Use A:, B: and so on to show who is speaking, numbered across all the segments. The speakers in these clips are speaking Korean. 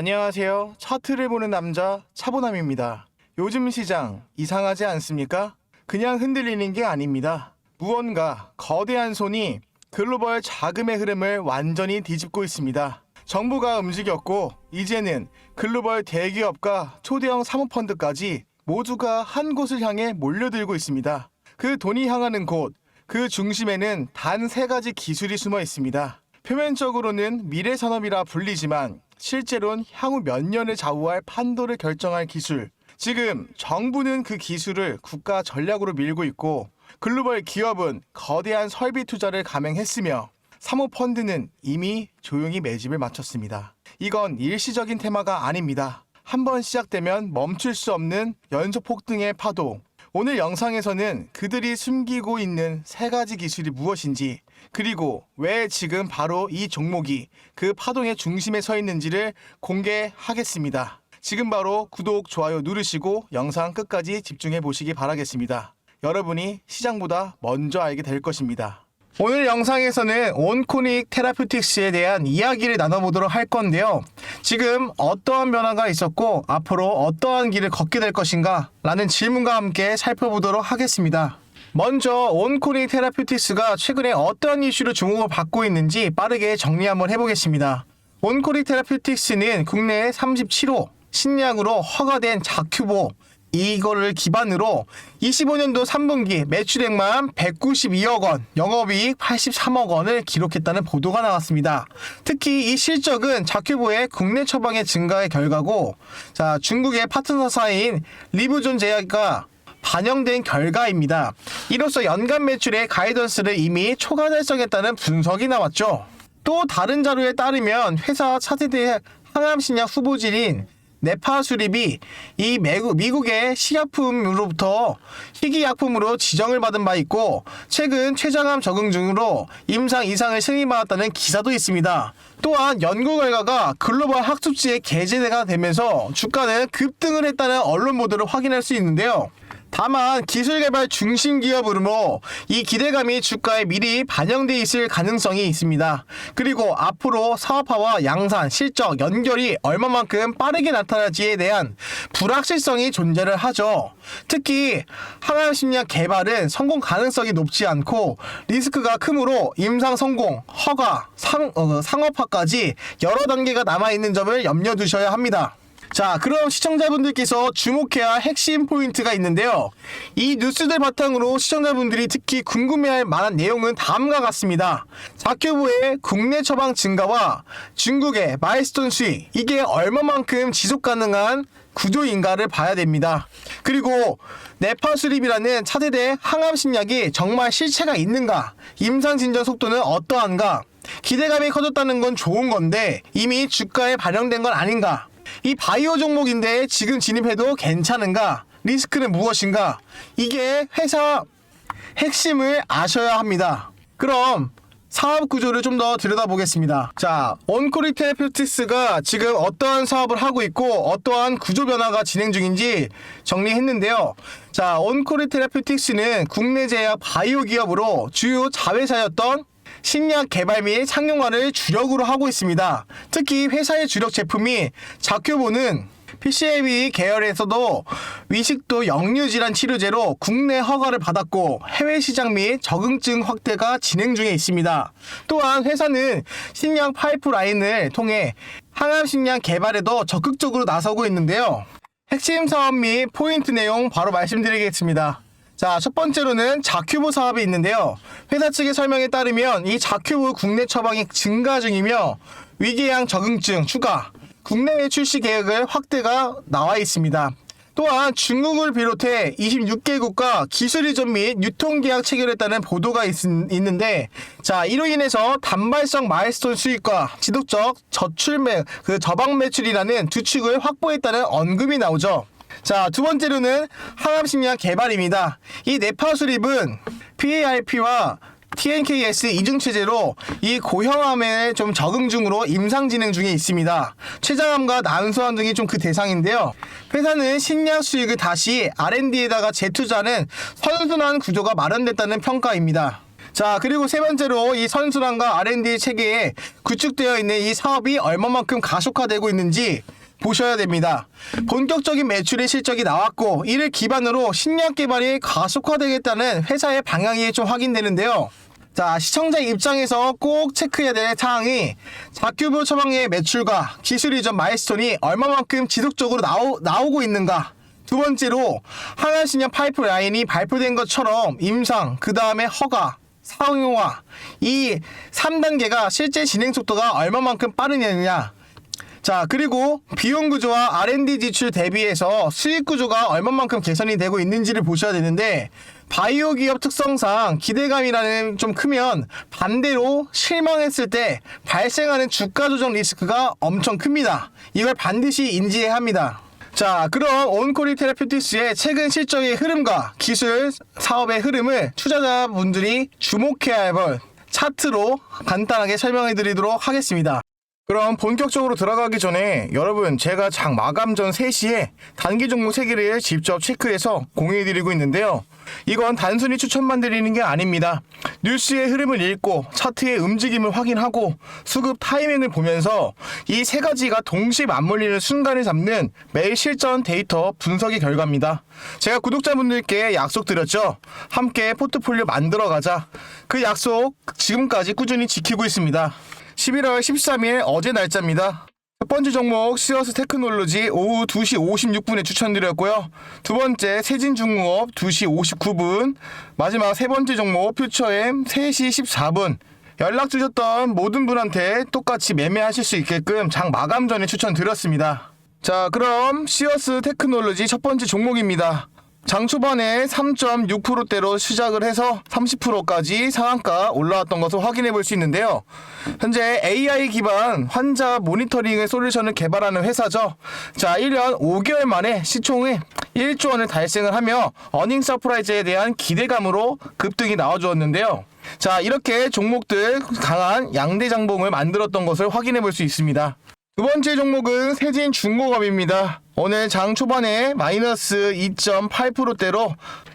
A: 안녕하세요. 차트를 보는 남자 차보남입니다. 요즘 시장 이상하지 않습니까? 그냥 흔들리는 게 아닙니다. 무언가 거대한 손이 글로벌 자금의 흐름을 완전히 뒤집고 있습니다. 정부가 움직였고 이제는 글로벌 대기업과 초대형 사모펀드까지 모두가 한 곳을 향해 몰려들고 있습니다. 그 돈이 향하는 곳, 그 중심에는 단 세 가지 기술이 숨어 있습니다. 표면적으로는 미래 산업이라 불리지만 실제로는 향후 몇 년을 좌우할 판도를 결정할 기술. 지금 정부는 그 기술을 국가 전략으로 밀고 있고 글로벌 기업은 거대한 설비 투자를 감행했으며 사모펀드는 이미 조용히 매집을 마쳤습니다. 이건 일시적인 테마가 아닙니다. 한번 시작되면 멈출 수 없는 연속 폭등의 파도. 오늘 영상에서는 그들이 숨기고 있는 세 가지 기술이 무엇인지, 그리고 왜 지금 바로 이 종목이 그 파동의 중심에 서 있는지를 공개하겠습니다. 지금 바로 구독, 좋아요 누르시고 영상 끝까지 집중해 보시기 바라겠습니다. 여러분이 시장보다 먼저 알게 될 것입니다. 오늘 영상에서는 온코닉 테라퓨틱스에 대한 이야기를 나눠보도록 할 건데요. 지금 어떠한 변화가 있었고 앞으로 어떠한 길을 걷게 될 것인가 라는 질문과 함께 살펴보도록 하겠습니다. 먼저 온코닉 테라퓨틱스가 최근에 어떠한 이슈로 주목을 받고 있는지 빠르게 정리 한번 해보겠습니다. 온코닉 테라퓨틱스는 국내 37호 신약으로 허가된 자큐보 이거를 기반으로 25년도 3분기 매출액만 192억 원, 영업이익 83억 원을 기록했다는 보도가 나왔습니다. 특히 이 실적은 자큐보의 국내 처방의 증가의 결과고, 자 중국의 파트너사인 리브존 제약과 반영된 결과입니다. 이로써 연간 매출의 가이던스를 이미 초과 달성했다는 분석이 나왔죠. 또 다른 자료에 따르면 회사 차세대 항암신약 후보질인 네파 수립이 이 미국, 미국 의 식약품으로부터 희귀약품으로 지정을 받은 바 있고 최근 췌장암 적응 중으로 임상 이상을 승인받았다는 기사도 있습니다. 또한 연구 결과가 글로벌 학습지에 게재가 되면서 주가는 급등을 했다는 언론 보도를 확인할 수 있는데요. 다만 기술 개발 중심 기업으로 이 기대감이 주가에 미리 반영돼 있을 가능성이 있습니다. 그리고 앞으로 사업화와 양산, 실적, 연결이 얼마만큼 빠르게 나타날지에 대한 불확실성이 존재를 하죠. 특히 항암 심리학 개발은 성공 가능성이 높지 않고 리스크가 크므로 임상 성공, 허가, 상, 어, 상업화까지 여러 단계가 남아 있는 점을 염려 두셔야 합니다. 자, 그럼 시청자분들께서 주목해야 할 핵심 포인트가 있는데요. 이 뉴스들 바탕으로 시청자분들이 특히 궁금해할 만한 내용은 다음과 같습니다. 자큐브의 국내 처방 증가와 중국의 마일스톤 수익, 이게 얼마만큼 지속 가능한 구조인가를 봐야 됩니다. 그리고 네파수립이라는 차세대 항암신약이 정말 실체가 있는가, 임상 진전 속도는 어떠한가, 기대감이 커졌다는 건 좋은 건데 이미 주가에 반영된 건 아닌가, 이 바이오 종목인데 지금 진입해도 괜찮은가? 리스크는 무엇인가? 이게 회사 핵심을 아셔야 합니다. 그럼 사업 구조를 좀 더 들여다보겠습니다. 자, 온코리 테라퓨틱스가 지금 어떠한 사업을 하고 있고 어떠한 구조 변화가 진행 중인지 정리했는데요. 자, 온코리 테라퓨틱스는 국내 제약 바이오 기업으로 주요 자회사였던 신약 개발 및 상용화를 주력으로 하고 있습니다. 특히 회사의 주력 제품이 자큐보는 PCAB 계열에서도 위식도 역류질환 치료제로 국내 허가를 받았고 해외 시장 및 적응증 확대가 진행 중에 있습니다. 또한 회사는 신약 파이프라인을 통해 항암 신약 개발에도 적극적으로 나서고 있는데요. 핵심 사업 및 포인트 내용 바로 말씀드리겠습니다. 자, 첫 번째로는 자큐브 사업이 있는데요. 회사 측의 설명에 따르면 이 자큐브 국내 처방이 증가 중이며 위궤양 적응증 추가, 국내외 출시 계획을 확대가 나와 있습니다. 또한 중국을 비롯해 26개국과 기술 이전 및 유통 계약 체결했다는 보도가 있, 있는데 자 이로 인해서 단발성 마일스톤 수익과 지속적 저출 매, 그 저방 매출이라는 두 축을 확보했다는 언급이 나오죠. 자, 두 번째로는 항암심리학 개발입니다. 이 네파 수립은 PARP와 TNKS 이중 체제로 이 고형암에 좀 적응 중으로 임상 진행 중에 있습니다. 췌장암과 난소암 등이 좀 그 대상인데요. 회사는 신약 수익을 다시 R&D에다가 재투자하는 선순환 구조가 마련됐다는 평가입니다. 자, 그리고 세 번째로 이 선순환과 R&D 체계에 구축되어 있는 이 사업이 얼마만큼 가속화되고 있는지 보셔야 됩니다. 본격적인 매출의 실적이 나왔고 이를 기반으로 신약 개발이 가속화되겠다는 회사의 방향이 좀 확인되는데요. 자, 시청자 입장에서 꼭 체크해야 될 사항이 자큐브 처방의 매출과 기술 이전 마일스톤이 얼마만큼 지속적으로 나오, 나오고 있는가. 두 번째로 하나신형 파이프라인이 발표된 것처럼 임상, 그 다음에 허가, 상용화 이 3단계가 실제 진행 속도가 얼마만큼 빠르느냐 자 그리고 비용 구조와 R&D 지출 대비해서 수익 구조가 얼마만큼 개선이 되고 있는지를 보셔야 되는데 바이오 기업 특성상 기대감이라는 좀 크면 반대로 실망했을 때 발생하는 주가 조정 리스크가 엄청 큽니다. 이걸 반드시 인지해야 합니다. 자, 그럼 온코리 테라피티스의 최근 실적의 흐름과 기술 사업의 흐름을 투자자분들이 주목해야 할 차트로 간단하게 설명해 드리도록 하겠습니다. 그럼 본격적으로 들어가기 전에 여러분 제가 장 마감 전 3시에 단기 종목 3개를 직접 체크해서 공유해드리고 있는데요. 이건 단순히 추천만 드리는 게 아닙니다. 뉴스의 흐름을 읽고 차트의 움직임을 확인하고 수급 타이밍을 보면서 이 세 가지가 동시에 맞물리는 순간을 잡는 매일 실전 데이터 분석의 결과입니다. 제가 구독자분들께 약속드렸죠. 함께 포트폴리오 만들어가자. 그 약속 지금까지 꾸준히 지키고 있습니다. 11월 13일 어제 날짜입니다. 첫 번째 종목 시어스 테크놀로지 오후 2시 56분에 추천드렸고요. 두 번째 세진중공업 2시 59분. 마지막 세 번째 종목 퓨처엠 3시 14분. 연락 주셨던 모든 분한테 똑같이 매매하실 수 있게끔 장 마감 전에 추천드렸습니다. 자, 그럼 시어스 테크놀로지 첫 번째 종목입니다. 장 초반에 3.6%대로 시작을 해서 30%까지 상한가 올라왔던 것을 확인해 볼 수 있는데요. 현재 AI 기반 환자 모니터링 솔루션을 개발하는 회사죠. 자, 1년 5개월 만에 시총이 1조 원을 달성을 하며 어닝 서프라이즈에 대한 기대감으로 급등이 나와주었는데요. 자, 이렇게 종목들 강한 양대 장봉을 만들었던 것을 확인해 볼 수 있습니다. 두 번째 종목은 세진 중공업입니다. 오늘 장 초반에 마이너스 2.8%대로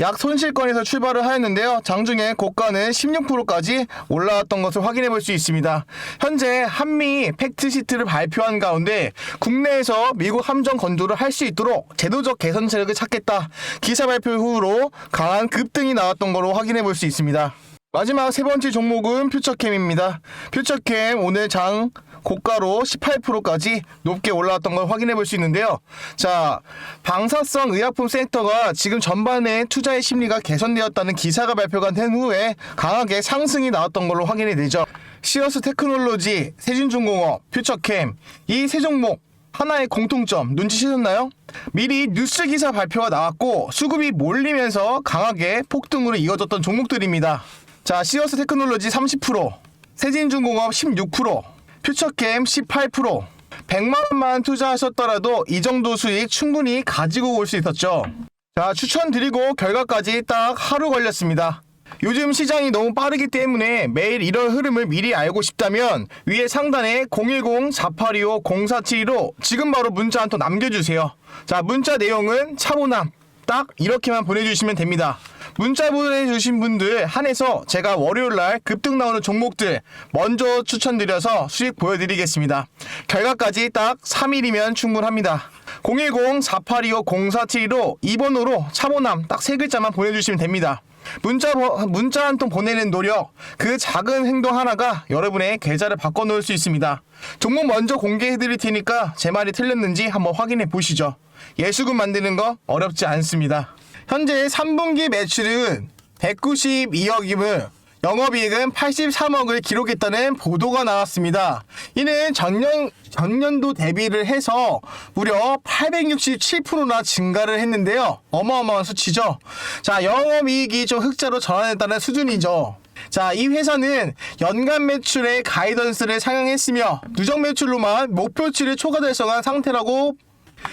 A: 약 손실권에서 출발을 하였는데요. 장중에 고가는 16%까지 올라왔던 것을 확인해 볼 수 있습니다. 현재 한미 팩트시트를 발표한 가운데 국내에서 미국 함정 건조를 할 수 있도록 제도적 개선 세력을 찾겠다. 기사 발표 후로 강한 급등이 나왔던 것으로 확인해 볼 수 있습니다. 마지막 세 번째 종목은 퓨처캠입니다. 퓨처캠 오늘 장 고가로 18%까지 높게 올라왔던 걸 확인해 볼 수 있는데요. 자, 방사성 의약품 섹터가 지금 전반에 투자의 심리가 개선되었다는 기사가 발표가 된 후에 강하게 상승이 나왔던 걸로 확인이 되죠. 시어스 테크놀로지, 세진중공업, 퓨처캠 이 세 종목 하나의 공통점 눈치채셨나요? 미리 뉴스 기사 발표가 나왔고 수급이 몰리면서 강하게 폭등으로 이어졌던 종목들입니다. 자, 시어스 테크놀로지 30%, 세진중공업 16%, 퓨처캠 18%. 100만 원만 투자하셨더라도 이 정도 수익 충분히 가지고 올 수 있었죠. 자, 추천드리고 결과까지 딱 하루 걸렸습니다. 요즘 시장이 너무 빠르기 때문에 매일 이런 흐름을 미리 알고 싶다면 위에 상단에 010-4825-0472로 지금 바로 문자 한 통 남겨주세요. 자, 문자 내용은 차보남 딱 이렇게만 보내주시면 됩니다. 문자 보내주신 분들 한해서 제가 월요일날 급등 나오는 종목들 먼저 추천드려서 수익 보여드리겠습니다. 결과까지 딱 3일이면 충분합니다. 010-4825-0472로 2번으로 차보남 딱 세 글자만 보내주시면 됩니다. 문자 보- 문자 한 통 보내는 노력 그 작은 행동 하나가 여러분의 계좌를 바꿔놓을 수 있습니다. 종목 먼저 공개해드릴 테니까 제 말이 틀렸는지 한번 확인해 보시죠. 예수금 만드는 거 어렵지 않습니다. 현재 3분기 매출은 192억임을 영업이익은 83억을 기록했다는 보도가 나왔습니다. 이는 전년, 전년도 대비를 해서 무려 867%나 증가를 했는데요. 어마어마한 수치죠. 자, 영업이익이 좀 흑자로 전환했다는 수준이죠. 자, 이 회사는 연간 매출의 가이던스를 상향했으며 누적 매출로만 목표치를 초과 달성한 상태라고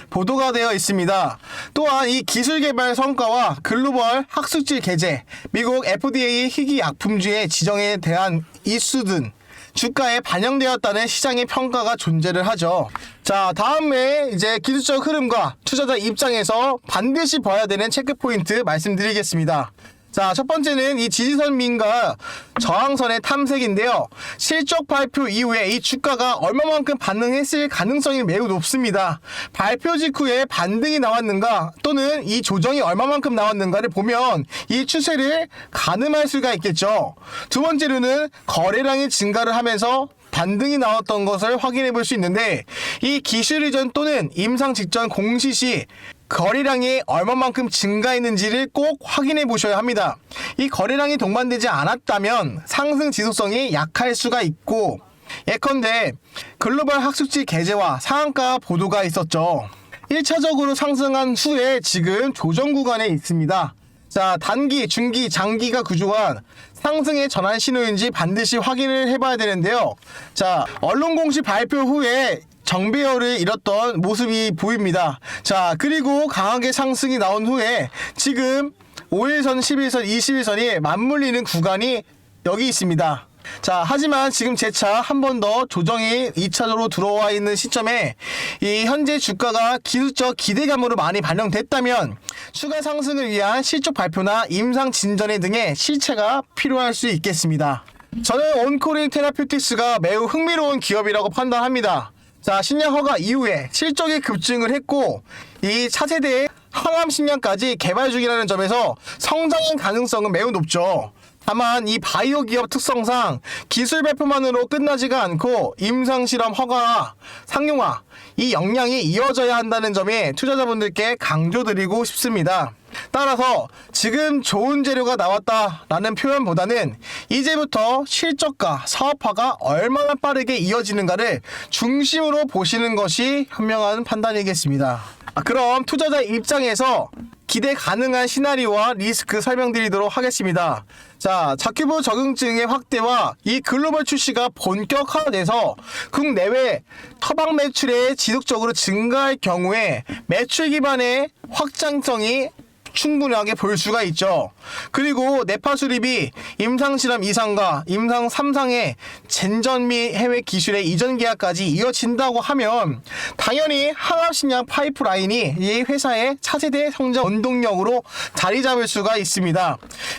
A: 보도가 되어 있습니다. 또한 이 기술 개발 성과와 글로벌 학술지 게재, 미국 FDA 희귀 약품주의 지정에 대한 이수 등 주가에 반영되었다는 시장의 평가가 존재를 하죠. 자, 다음에 이제 기술적 흐름과 투자자 입장에서 반드시 봐야 되는 체크 포인트 말씀드리겠습니다. 자, 첫 번째는 이 지지선 민가 저항선의 탐색인데요. 실적 발표 이후에 이 주가가 얼마만큼 반응했을 가능성이 매우 높습니다. 발표 직후에 반등이 나왔는가 또는 이 조정이 얼마만큼 나왔는가를 보면 이 추세를 가늠할 수가 있겠죠. 두 번째로는 거래량이 증가를 하면서 반등이 나왔던 것을 확인해 볼 수 있는데 이 기술 이전 또는 임상 직전 공시 시 거래량이 얼마만큼 증가했는지를 꼭 확인해 보셔야 합니다. 이 거래량이 동반되지 않았다면 상승 지속성이 약할 수가 있고 예컨대 글로벌 학습지 게재와 상한가 보도가 있었죠. 1차적으로 상승한 후에 지금 조정 구간에 있습니다. 자, 단기, 중기, 장기가 구조한 상승의 전환 신호인지 반드시 확인을 해봐야 되는데요. 자, 언론 공시 발표 후에 정배열을 잃었던 모습이 보입니다. 자, 그리고 강하게 상승이 나온 후에 지금 5일선, 11선, 21선이 맞물리는 구간이 여기 있습니다. 자, 하지만 지금 재차 한 번 더 조정이 2차적으로 들어와 있는 시점에 이 현재 주가가 기술적 기대감으로 많이 반영됐다면 추가 상승을 위한 실적 발표나 임상 진전회 등의 실체가 필요할 수 있겠습니다. 저는 온코리 테라퓨틱스가 매우 흥미로운 기업이라고 판단합니다. 자, 신약 허가 이후에 실적이 급증을 했고 이 차세대의 항암 신약까지 개발 중이라는 점에서 성장의 가능성은 매우 높죠. 다만 이 바이오 기업 특성상 기술 발표만으로 끝나지가 않고 임상 실험 허가, 상용화 이 역량이 이어져야 한다는 점에 투자자분들께 강조드리고 싶습니다. 따라서 지금 좋은 재료가 나왔다라는 표현보다는 이제부터 실적과 사업화가 얼마나 빠르게 이어지는가를 중심으로 보시는 것이 현명한 판단이겠습니다. 아, 그럼 투자자 입장에서 기대 가능한 시나리오와 리스크 설명드리도록 하겠습니다. 자, 자큐브 적응증의 확대와 이 글로벌 출시가 본격화돼서 국내외 터방 매출의 지속적으로 증가할 경우에 매출 기반의 확장성이 충분하게 볼 수가 있죠. 그리고 네파 수립이 임상 실험 이상과 임상 3상의 젠전 미 해외 기술의 이전 계약까지 이어진다고 하면 당연히 항암신약 파이프라인이 이 회사의 차세대 성장 원동력으로 자리 잡을 수가 있습니다.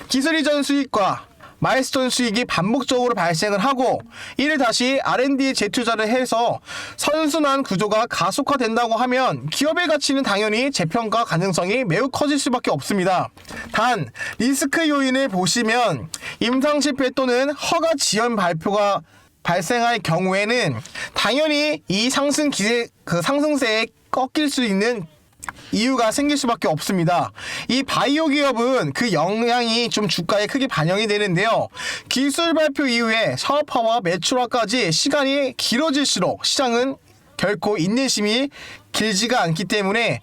A: 기술 이전 수익과 마일스톤 수익이 반복적으로 발생을 하고 이를 다시 R&D에 재투자를 해서 선순환 구조가 가속화된다고 하면 기업의 가치는 당연히 재평가 가능성이 매우 커질 수밖에 없습니다. 단 리스크 요인을 보시면 임상 실패 또는 허가 지연 발표가 발생할 경우에는 당연히 이 상승 기세 그 상승세에 꺾일 수 있는 이유가 생길 수밖에 없습니다. 이 바이오 기업은 그 영향이 좀 주가에 크게 반영이 되는데요. 기술 발표 이후에 사업화와 매출화까지 시간이 길어질수록 시장은 결코 인내심이 길지가 않기 때문에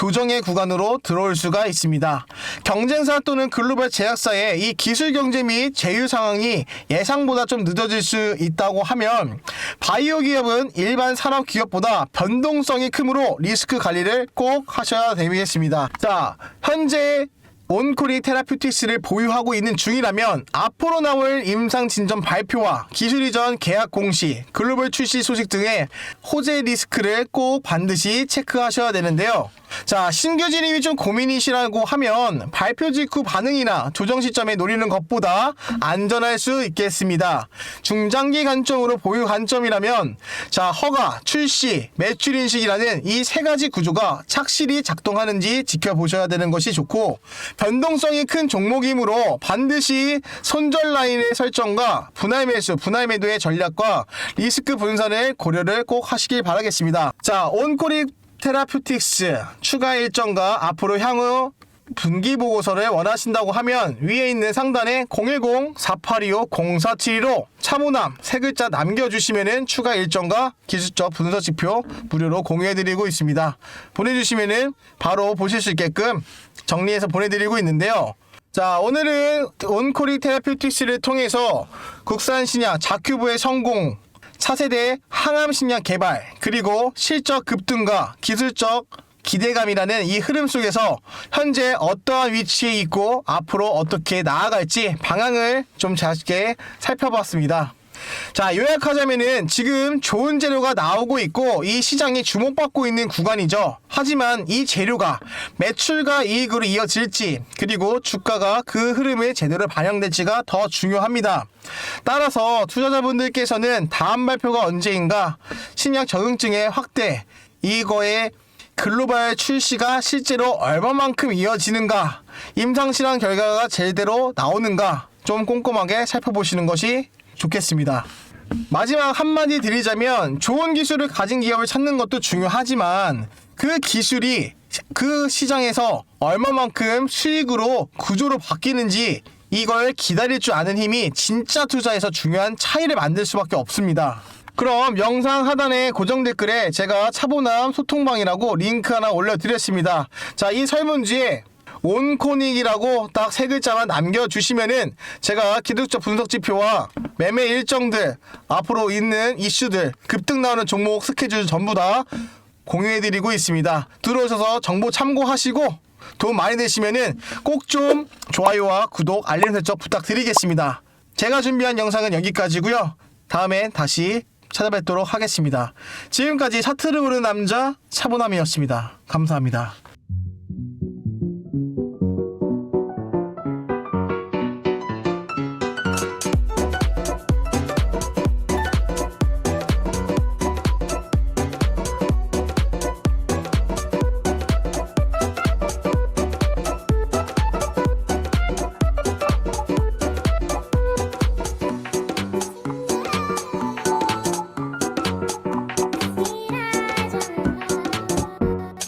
A: 조정의 구간으로 들어올 수가 있습니다. 경쟁사 또는 글로벌 제약사의 이 기술 경제 및 제휴 상황이 예상보다 좀 늦어질 수 있다고 하면 바이오 기업은 일반 산업 기업보다 변동성이 크므로 리스크 관리를 꼭 하셔야 되겠습니다. 자, 현재 온코리 테라퓨틱스를 보유하고 있는 중이라면 앞으로 나올 임상 진전 발표와 기술 이전 계약 공시, 글로벌 출시 소식 등의 호재 리스크를 꼭 반드시 체크하셔야 되는데요. 자, 신규 진입이 좀 고민이시라고 하면 발표 직후 반응이나 조정 시점에 노리는 것보다 안전할 수 있겠습니다. 중장기 관점으로 보유 관점이라면 자, 허가, 출시, 매출 인식이라는 이 세 가지 구조가 착실히 작동하는지 지켜보셔야 되는 것이 좋고 변동성이 큰 종목이므로 반드시 손절 라인의 설정과 분할 매수, 분할 매도의 전략과 리스크 분산을 고려를 꼭 하시길 바라겠습니다. 자, 온코리 테라퓨틱스 추가 일정과 앞으로 향후 분기 보고서를 원하신다고 하면 위에 있는 상단에 010-4825-0472로 차모남 세 글자 남겨주시면은 추가 일정과 기술적 분석 지표 무료로 공유해드리고 있습니다. 보내주시면은 바로 보실 수 있게끔 정리해서 보내드리고 있는데요. 자 오늘은 온코리 테라퓨틱스를 통해서 국산 신약 자큐브의 성공 차세대 항암 신약 개발 그리고 실적 급등과 기술적 기대감이라는 이 흐름 속에서 현재 어떠한 위치에 있고 앞으로 어떻게 나아갈지 방향을 좀 자세히 살펴봤습니다. 자, 요약하자면은 지금 좋은 재료가 나오고 있고 이 시장이 주목받고 있는 구간이죠. 하지만 이 재료가 매출과 이익으로 이어질지 그리고 주가가 그 흐름에 제대로 반영될지가 더 중요합니다. 따라서 투자자분들께서는 다음 발표가 언제인가 신약 적응증의 확대 이거에 글로벌 출시가 실제로 얼마만큼 이어지는가 임상실험 결과가 제대로 나오는가 좀 꼼꼼하게 살펴보시는 것이 좋겠습니다. 마지막 한마디 드리자면 좋은 기술을 가진 기업을 찾는 것도 중요하지만 그 기술이 그 시장에서 얼마만큼 수익으로 구조로 바뀌는지 이걸 기다릴 줄 아는 힘이 진짜 투자에서 중요한 차이를 만들 수밖에 없습니다. 그럼 영상 하단에 고정 댓글에 제가 차보남 소통방이라고 링크 하나 올려드렸습니다. 자, 이 설문지에 온코닉이라고 딱 세 글자만 남겨주시면은 제가 기술적 분석 지표와 매매 일정들, 앞으로 있는 이슈들, 급등 나오는 종목 스케줄 전부 다 공유해드리고 있습니다. 들어오셔서 정보 참고하시고 도움 많이 되시면은 꼭 좀 좋아요와 구독, 알림 설정 부탁드리겠습니다. 제가 준비한 영상은 여기까지고요. 다음엔 다시 찾아뵙도록 하겠습니다. 지금까지 사트를 부르는 남자 차보남이었습니다. 감사합니다.